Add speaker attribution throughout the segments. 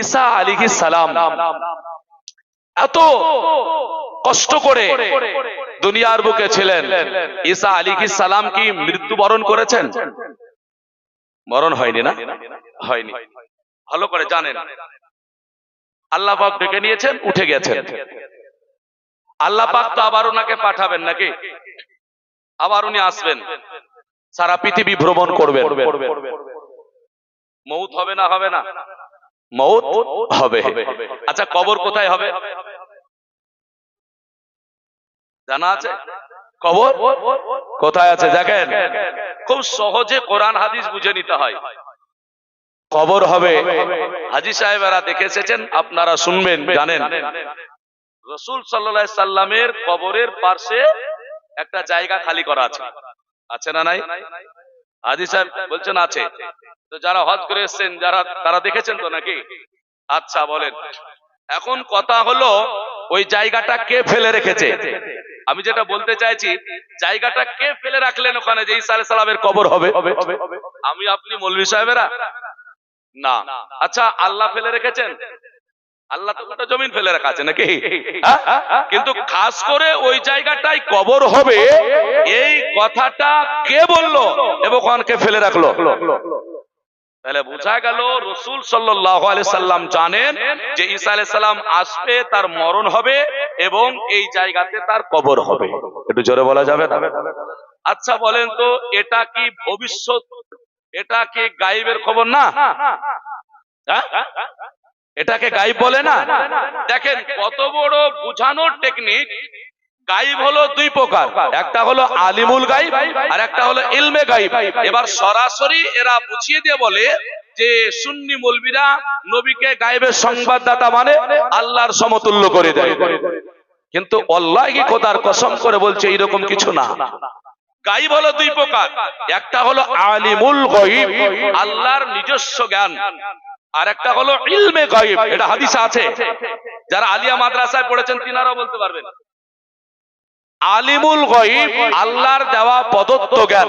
Speaker 1: ঈসা আলিহি সালাম এত কষ্ট করে দুনিয়ার বুকে ছিলেন। ঈসা আলিহি সালাম কি মৃত্যুবরণ করেছেন? মরণ হয়নি না? হয়নি। ভালো করে জানেন। আল্লাহ পাক ডেকে নিয়েছেন, উঠে গেছেন। আল্লাহ পাক তো আবার ওনাকে পাঠাবেন নাকি? আবার উনি আসবেন। সারা পৃথিবী ভ্রমণ করবেন। মৌত হবে না হবে না। মৌত হবে। আচ্ছা কবর কোথায় হবে? জানা আছে? কবর? কোথায় আছে? দেখেন। খুব সহজে কোরআন হাদিস বুঝে নিতে হয়। কবর হবে। হাজি সাহেবেরা দেখে এসেছেন আপনারা শুনবেন জানেন। রসুল সাল্লাহ সাল্লামের কবরের পার্শ্বে একটা জায়গা খালি করা আছে। আছে না নাই? হাজি সাহেব বলছেন, আছে। তো যারা হজ করে এসছেন, যারা, তারা দেখেছেন তো নাকি? আচ্ছা বলেন। এখন কথা হলো, ওই জায়গাটা কে ফেলে রেখেছে? আমি যেটা বলতে চাইছি, জায়গাটা কে ফেলে রাখলেন ওখানে যে ইসা সালামের কবর হবে? আমি আপনি মৌলভী সাহেবেরা? না। আচ্ছা আল্লাহ ফেলে রেখেছেন? আল্লাহ তো জমিন ফেলে রাখা আছে নাকি? হ্যাঁ? কিন্তু খাস করে ওই জায়গাটাই কবর হবে, এই কথাটা কে বলল? এবং ফেলে রাখল। তাহলে বোঝা গেল রসুল সাল্লাম জানেন যে ঈসা আলাইহিস সালাম আসবে, তার মরণ হবে এবং এই জায়গাতে তার কবর হবে। একটু জোরে বলা যাবে না? আচ্ছা বলেন তো, এটা কি ভবিষ্যৎ? এটা কি গাইবের খবর না? হ্যাঁ? এটাকে গাইব বলে না? দেখেন, কত বড় বুঝানোর টেকনিক গাইব হলো দুই প্রকার। একটা হলো আলিমুল গাইব, আর একটা হলো ইলমে গাইব। এবার সরাসরি এরা বুঝিয়ে দিয়ে বলে যে সুন্নি মৌলবীরা নবীকে গাইবের সংবাদদাতা মানে আল্লাহর সমতুল্য করে দেয়। কিন্তু আল্লাহ কি খোদার কসম করে বলছে এরকম কিছু না। গাইব হলো দুই প্রকার। একটা হলো আলিমুল গাইব, আল্লাহর নিজস্ব জ্ঞান। আর একটা হলো ইলমে গাইব, এটা হাদিসে আছে। যারা আলিয়া মাদ্রাসায় পড়েছেন, তিনারাও বলতে পারবেন। আলিমুল গাইব আল্লাহর দেওয়া প্রদত্ত জ্ঞান।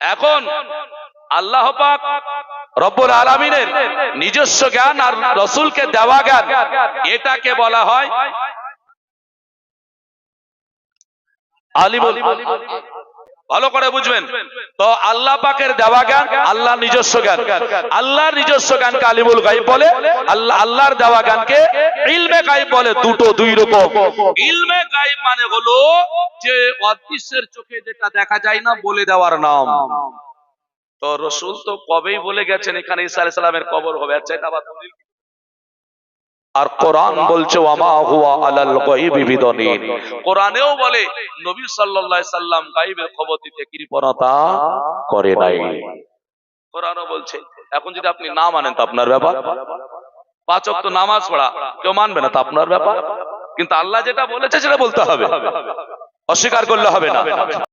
Speaker 1: এখন আল্লাহ পাক রব্বুল আলামিনের নিজস্ব জ্ঞান আর রসুলকে দেওয়া জ্ঞান, এটাকে বলা হয় আলিমুল ভালো করে বুঝবেন। তো আল্লাহ পাকের দেওয়া জ্ঞান আল্লাহ নিজস্ব জ্ঞান। আল্লাহর নিজস্ব জ্ঞানকে আলিমুল গাইব বলে? আল্লাহ, আল্লাহর দেওয়া জ্ঞানকে ইলমে গাইব বলে, দুটো দুই রকম। ইলমে গাইব মানে হলো যে অদৃশ্যের চোখে যেটা দেখা যায় না, বলে দেওয়ার নাম। তো রসুল তো কবেই বলে গেছেন, এখানে ঈসা আলাইহিস সালামের কবর হবে। আর চাইতে আবার? আর কোরআন বলছে ওয়ামা হুয়া আলাল গায়বি বিদনিন। কোরআনেও বলে নবী সাল্লাল্লাহু আলাইহি সাল্লাম গায়বের খবর দিতে কৃপণতা করে নাই। কোরআনও বলছে এখন যদি আপনি না মানেন তো আপনার ব্যাপার। পাঁচ ওয়াক্ত নামাজ পড়া কেউ মানবে না তো আপনার ব্যাপার। কিন্তু আল্লাহ যেটা বলেছে সেটা বলতে হবে। অস্বীকার করলে হবে না।